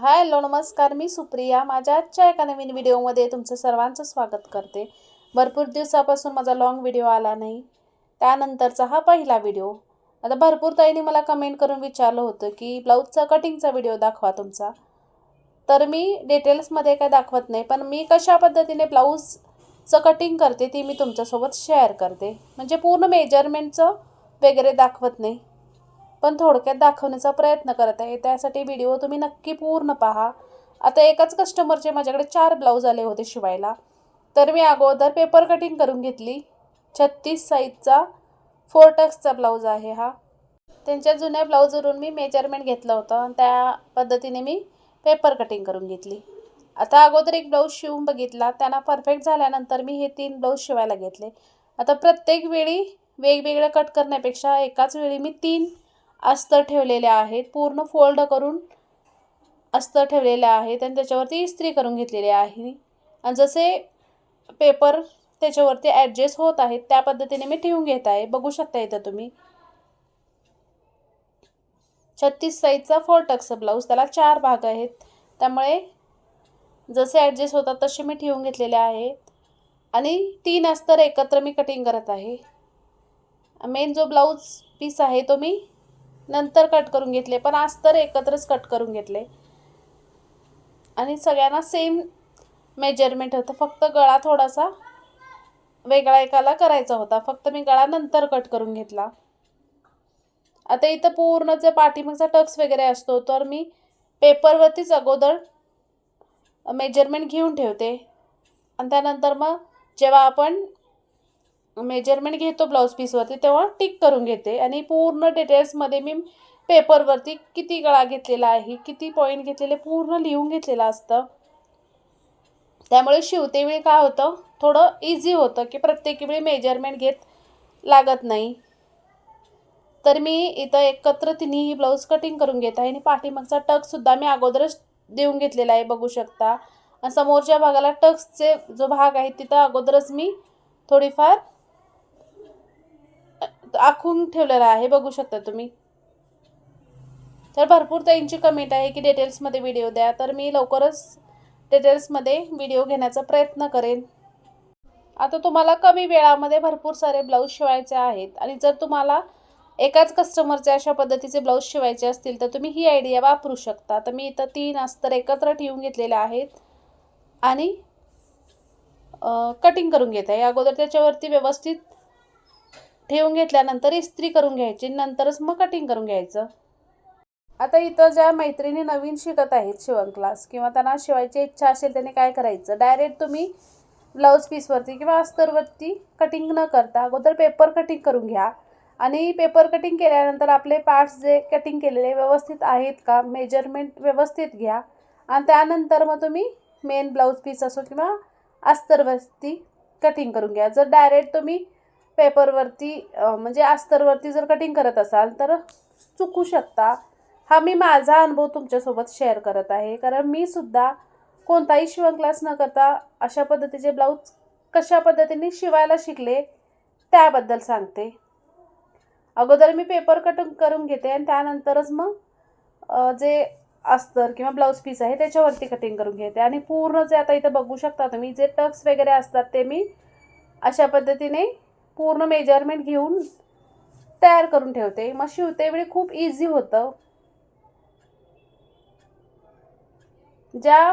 Hello नमस्कार मी सुप्रिया. माझ्या आजच्या एका नवीन व्हिडिओमध्ये तुमचं सर्वांचं स्वागत करते. भरपूर दिवसापासून माझा लाँग व्हिडिओ आला नाही. त्यानंतरचा हा पहिला व्हिडिओ आता भरपूर ताईंनी मला कमेंट करून विचारलं होतं की ब्लाऊजचा कटिंगचा व्हिडिओ दाखवा तुमचा. तर मी डिटेल्समध्ये काय दाखवत नाही पण मी कशा पद्धतीने ब्लाऊजचं कटिंग करते ती मी तुमच्यासोबत शेअर करते. म्हणजे पूर्ण मेजरमेंटचं वगैरे दाखवत नाही. पण थोडक्यात दाखवण्याचा प्रयत्न करत आहे. त्यासाठी व्हिडिओ तुम्ही नक्की पूर्ण पहा. आता एकाच कस्टमरचे माझ्याकडे चार ब्लाऊज आले होते शिवायला. तर मी अगोदर पेपर कटिंग करून घेतली. छत्तीस साईजचा फोर टक्सचा ब्लाऊज आहे हा. त्यांच्या जुन्या ब्लाऊजवरून मी मेजरमेंट घेतलं होतं आणि त्या पद्धतीने मी पेपर कटिंग करून घेतली. आता अगोदर एक ब्लाऊज शिवून बघितला. त्यांना परफेक्ट झाल्यानंतर मी हे तीन ब्लाऊज शिवायला घेतले. आता प्रत्येक वेळी वेगवेगळ्या कट करण्यापेक्षा एकाच वेळी मी तीन अस्तर ठेवलेले आहेत. पूर्ण फोल्ड करून अस्तर ठेवलेले आहेत आणि त्याच्यावरती इस्त्री करून घेतलेली आहे. आणि जसे पेपर त्याच्यावरती ॲडजस्ट होत आहेत त्या पद्धतीने मी ठेवून घेत आहे. बघू शकता इथं तुम्ही. छत्तीस साईजचा फोर टक्स ब्लाऊज त्याला चार भाग आहेत. त्यामुळे जसे ॲडजस्ट होतात तसे मी ठेवून घेतलेले आहेत आणि तीन अस्तर एकत्र मी कटिंग करत आहे. मेन जो ब्लाऊज पीस आहे तो मी नंतर कट करून घेतले पण आज तर एकत्रच कट करून घेतले. आणि सगळ्यांना सेम मेजरमेंट होतं. फक्त गळा थोडासा वेगळा एकाला करायचा होता. फक्त मी गळा नंतर कट करून घेतला. आता इथं पूर्ण जे पाठीमागचा टक्स वगैरे असतो तर मी पेपरवरतीच अगोदर मेजरमेंट घेऊन ठेवते. आणि त्यानंतर मग जेव्हा आपण मेजरमेंट घेतो ब्लाऊज पीसवरती तेव्हा टिक करून घेते. आणि पूर्ण डिटेल्समध्ये मी पेपरवरती किती गळा घेतलेला आहे किती पॉईंट घेतलेले पूर्ण लिहून घेतलेलं असतं. त्यामुळे शिवते वेळी काय होतं? थोडं इझी होतं की प्रत्येक वेळी मेजरमेंट घेत लागत नाही. तर मी इथं एकत्र तिन्ही ब्लाऊज कटिंग करून घेत आहे. आणि पाठीमागचा टक्ससुद्धा मी अगोदरच देऊन घेतलेला आहे बघू शकता. आणि समोरच्या भागाला टक्सचे जो भाग आहे तिथं अगोदरच मी थोडीफार आखून ठेवलेला आहे बघू शकता तुम्ही. तर भरपूर त्यांची कमेंट आहे की डिटेल्समध्ये व्हिडिओ द्या. तर मी लवकरच डिटेल्समध्ये व्हिडिओ घेण्याचा प्रयत्न करेन. आता तुम्हाला कमी वेळामध्ये भरपूर सारे ब्लाऊज शिवायचे आहेत. आणि जर तुम्हाला एकाच कस्टमरचे अशा पद्धतीचे ब्लाऊज शिवायचे असतील तर तुम्ही ही आयडिया वापरू शकता. तर मी इथं तीन अस्तर एकत्र ठेवून घेतलेले आहेत. आणि कटिंग करून घेत. आहे अगोदर त्याच्यावरती व्यवस्थित ठेवून घेतल्यानंतर इस्त्री करून घ्यायची नंतरच मग कटिंग करून घ्यायचं. आता इथं ज्या मैत्रिणी नवीन शिकत आहेत शिवण क्लास किंवा त्यांना शिवायची इच्छा असेल त्यांनी काय करायचं? डायरेक्ट तुम्ही ब्लाऊज पीसवरती किंवा अस्तरवरती कटिंग न करता अगोदर पेपर कटिंग करून घ्या. आणि पेपर कटिंग केल्यानंतर आपले पार्ट्स जे कटिंग केलेले व्यवस्थित आहेत का? मेजरमेंट व्यवस्थित घ्या. आणि त्यानंतर मग तुम्ही मेन ब्लाऊज पीस असो किंवा अस्तरवरती कटिंग करून घ्या. जर डायरेक्ट तुम्ही पेपरवरती म्हणजे अस्तरवरती जर कटिंग करत असाल तर चुकू शकता. हा मी माझा अनुभव तुमच्यासोबत शेअर करत आहे. कारण मी सुद्धा कोणताही शिवण क्लास न करता अशा पद्धतीचे ब्लाऊज कशा पद्धतीने शिवायला शिकले त्याबद्दल सांगते. अगोदर मी पेपर कटिंग करून घेते आणि त्यानंतरच मग जे अस्तर किंवा ब्लाऊज पीस आहे त्याच्यावरती कटिंग करून घेते. आणि पूर्ण जे आता इथं बघू शकता तुम्ही जे टक्स वगैरे असतात ते मी अशा पद्धतीने पूर्ण मेजरमेंट घेऊन तयार करून ठेवते. मग शिवते वेळी खूप इझी होतं. ज्या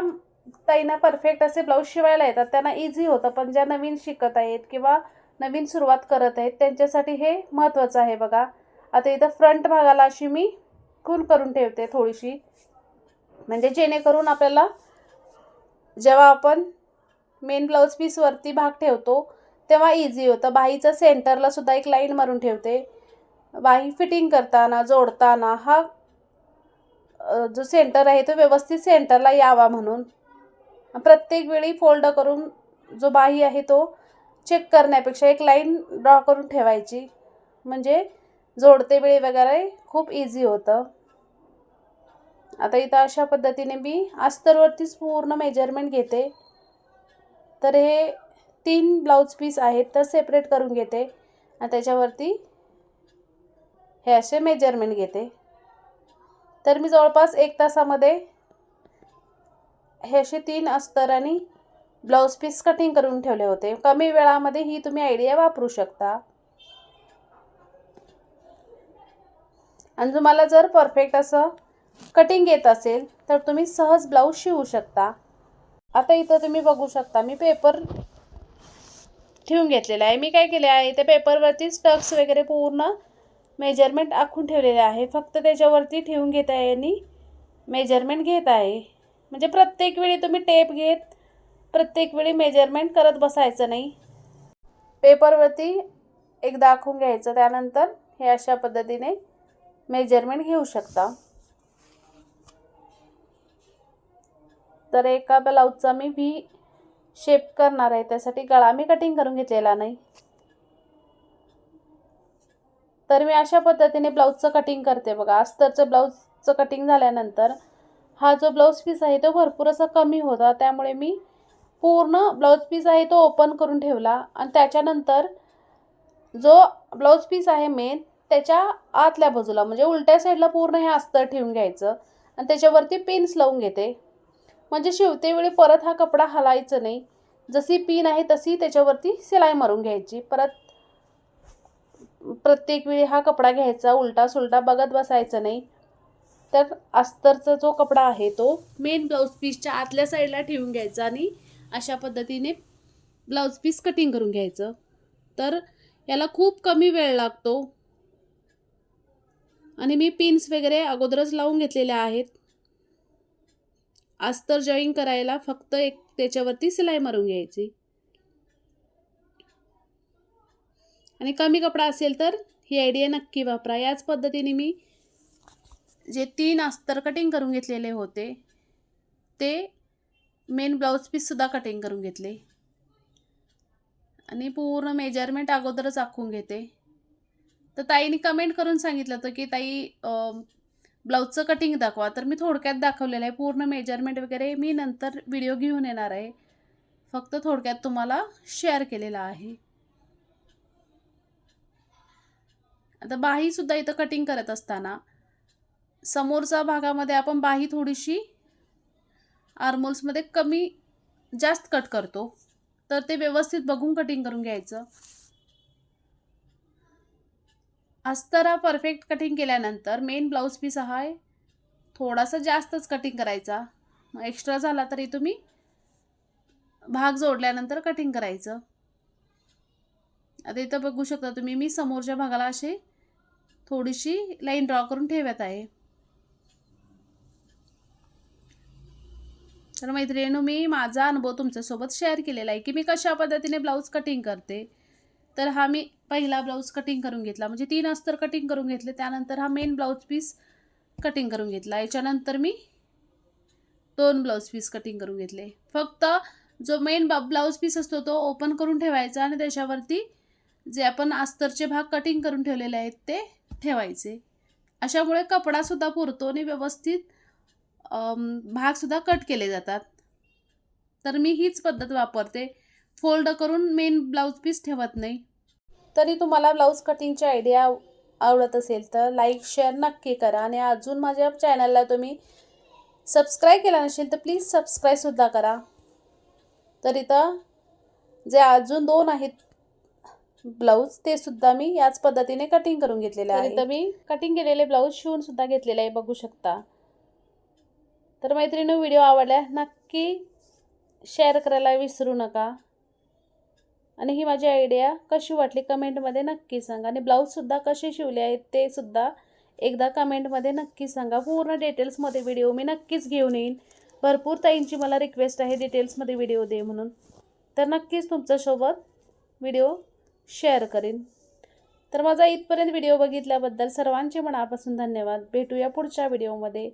ताईंना परफेक्ट असे ब्लाऊज शिवायला येतात त्यांना इझी होतं. पण ज्या नवीन शिकत आहेत किंवा नवीन सुरुवात करत आहेत त्यांच्यासाठी हे महत्त्वाचं आहे बघा. आता इथं फ्रंट भागाला अशी मी खून करून ठेवते थोडीशी. म्हणजे जेणेकरून आपल्याला जेव्हा आपण मेन ब्लाऊज पीसवरती भाग ठेवतो तेव्हा इझी होतं. बाहीचं सेंटरला सुद्धा एक लाईन मारून ठेवते. बाही फिटिंग करताना जोडताना हा जो सेंटर आहे तो व्यवस्थित सेंटरला यावा म्हणून. प्रत्येक वेळी फोल्ड करून जो बाही आहे तो चेक करण्यापेक्षा एक लाईन ड्रॉ करून ठेवायची. म्हणजे जोडते वेळी वगैरे खूप इझी होतं. आता इथं अशा पद्धतीने मी अस्तरवरतीच पूर्ण मेजरमेंट घेते. तर हे तीन ब्लाऊज पीस आहेत तर सेपरेट करून घेते. आणि त्याच्यावरती हे असे मेजरमेंट घेते. तर मी जवळपास एक तासामध्ये हे असे तीन अस्तर आणि ब्लाऊज पीस कटिंग करून ठेवले होते. कमी वेळामध्ये ही तुम्ही आयडिया वापरू शकता. आणि तुम्हाला जर परफेक्ट असं कटिंग येत असेल तर तुम्ही सहज ब्लाऊज शिवू शकता. आता इथं तुम्ही बघू शकता मी पेपर ठेवून घेतलेलं आहे. मी काय केले आहे ते पेपरवरती स्टक्स वगैरे पूर्ण मेजरमेंट आखून ठेवलेले आहे. फक्त त्याच्यावरती ठेवून घेत आहे आणि मेजरमेंट घेत आहे. म्हणजे प्रत्येक वेळी तुम्ही टेप घेत प्रत्येक वेळी मेजरमेंट करत बसायचं नाही. पेपरवरती एकदा आखून घ्यायचं त्यानंतर हे अशा पद्धतीने मेजरमेंट घेऊ शकता. तर एका ब्लाऊजचा मी व्ही शेप करणार आहे. त्यासाठी गळा मी कटिंग करून घेतलेला नाही. तर मी अशा पद्धतीने ब्लाऊजचं कटिंग करते बघा. अस्तरचं ब्लाऊजचं कटिंग झाल्यानंतर हा जो ब्लाऊज पीस आहे तो भरपूर असा कमी होता. त्यामुळे मी पूर्ण ब्लाऊज पीस आहे तो ओपन करून ठेवला. आणि त्याच्यानंतर जो ब्लाऊज पीस आहे मेन त्याच्या आतल्या बाजूला म्हणजे उलट्या साईडला पूर्ण हे अस्तर ठेवून घ्यायचं. आणि त्याच्यावरती पिन्स लावून घेते. म्हणजे शिवतेवेळी परत हा कपडा हलायचं नाही. जशी पिन आहे तशी त्याच्यावरती सिलाई मारून घ्यायची. परत प्रत्येक वेळी हा कपडा घ्यायचा उलटा सुलटा बघत बसायचं नाही. तर अस्तरचा जो कपडा आहे तो मेन ब्लाऊज पीसच्या आतल्या साईडला ठेवून घ्यायचा आणि अशा पद्धतीने ब्लाऊज पीस कटिंग करून घ्यायचं. तर याला खूप कमी वेळ लागतो. आणि मी पिन्स वगैरे अगोदरच लावून घेतलेल्या आहेत. अस्तर जॉईन करायला फक्त एक त्याच्यावरती सिलाई मारून घ्यायची. आणि कमी कपडा असेल तर ही आयडिया नक्की वापरा. याच पद्धतीने मी जे तीन अस्तर कटिंग करून घेतलेले होते ते मेन ब्लाऊज पीससुद्धा कटिंग करून घेतले. आणि पूर्ण मेजरमेंट अगोदरच आखून घेते. तर ताईने कमेंट करून सांगितलं होतं की ताई ब्लाऊजचं कटिंग दाखवा. तर मी थोडक्यात दाखवलेलं आहे. पूर्ण मेजरमेंट वगैरे मी नंतर व्हिडिओ घेऊन येणार आहे. फक्त थोडक्यात तुम्हाला शेअर केलेला आहे. आता बाहीसुद्धा इथं कटिंग करत असताना समोरच्या भागामध्ये आपण बाही थोडीशी आर्मोल्समध्ये कमी जास्त कट करतो. तर ते व्यवस्थित बघून कटिंग करून घ्यायचं. अस्तरा परफेक्ट कटिंग केल्यानंतर मेन ब्लाऊज पीस हा आहे. थोडासा जास्तच कटिंग करायचा. मग एक्स्ट्रा झाला तरी तुम्ही भाग जोडल्यानंतर कटिंग करायचं. आता इथं बघू शकता तुम्ही मी समोरच्या भागाला असे थोडीशी लाईन ड्रॉ करून ठेवत आहे. तर मैत्रिणी मी माझा अनुभव तुमच्यासोबत शेअर केलेला आहे की मी कशा पद्धतीने ब्लाऊज कटिंग करते. तर हा मी पहिला ब्लाऊज कटिंग करून घेतला. म्हणजे तीन अस्तर कटिंग करून घेतले. त्यानंतर हा मेन ब्लाऊज पीस कटिंग करून घेतला. याच्यानंतर मी दोन ब्लाऊज पीस कटिंग करून घेतले. फक्त जो मेन बा ब्लाऊज पीस असतो तो ओपन करून ठेवायचा आणि त्याच्यावरती जे आपण अस्तरचे भाग कटिंग करून ठेवलेले आहेत ते ठेवायचे. अशामुळे कपडासुद्धा पुरतो आणि व्यवस्थित भागसुद्धा कट केले जातात. तर मी हीच पद्धत वापरते. फोल्ड करून मेन ब्लाऊज पीस ठेवत नाही. तरी तुम्हाला ब्लाऊज कटिंगची आयडिया आवडत असेल तर लाईक शेअर नक्की करा आणि अजून माझ्या चॅनलला तुम्ही सबस्क्राईब केला नसेल तर प्लीज सबस्क्राईबसुद्धा करा. तर इथं जे अजून दोन आहेत ब्लाऊज ते सुद्धा मी याच पद्धतीने कटिंग करून घेतलेले आहे. तर मी कटिंग केलेले ब्लाऊज शिवून सुद्धा घेतलेले आहे बघू शकता. तर मैत्रिणी व्हिडिओ आवडल्या नक्की शेअर करायला विसरू नका. आणि ही माझी आयडिया कशी वाटली कमेंटमध्ये नक्की सांगा. आणि ब्लाऊजसुद्धा कसे शिवले आहेत ते सुद्धा एकदा कमेंटमध्ये नक्की सांगा. पूर्ण डिटेल्समध्ये व्हिडिओ मी नक्कीच घेऊन येईन. भरपूर ताईंची मला रिक्वेस्ट आहे डिटेल्समध्ये व्हिडिओ दे म्हणून. तर नक्कीच तुमच्यासोबत व्हिडिओ शेअर करेन. तर माझा इथपर्यंत व्हिडिओ बघितल्याबद्दल सर्वांचे मनापासून धन्यवाद. भेटूया पुढच्या व्हिडिओमध्ये